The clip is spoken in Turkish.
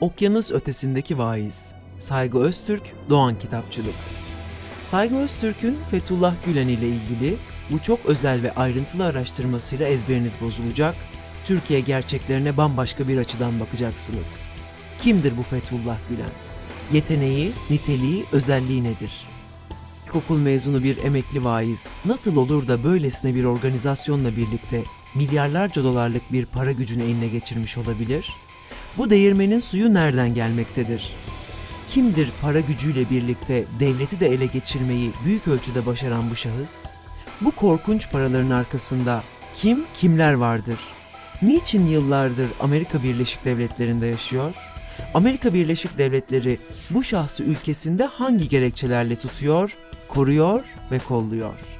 Okyanus ötesindeki vaiz. Saygı Öztürk, Doğan Kitapçılık. Saygı Öztürk'ün Fethullah Gülen ile ilgili bu çok özel ve ayrıntılı araştırmasıyla ezberiniz bozulacak, Türkiye gerçeklerine bambaşka bir açıdan bakacaksınız. Kimdir bu Fethullah Gülen? Yeteneği, niteliği, özelliği nedir? İlkokul mezunu bir emekli vaiz nasıl olur da böylesine bir organizasyonla birlikte milyarlarca dolarlık bir para gücünü eline geçirmiş olabilir? Bu değirmenin suyu nereden gelmektedir? Kimdir para gücüyle birlikte devleti de ele geçirmeyi büyük ölçüde başaran bu şahıs? Bu korkunç paraların arkasında kim kimler vardır? Niçin yıllardır Amerika Birleşik Devletleri'nde yaşıyor? Amerika Birleşik Devletleri bu şahsı ülkesinde hangi gerekçelerle tutuyor, koruyor ve kolluyor?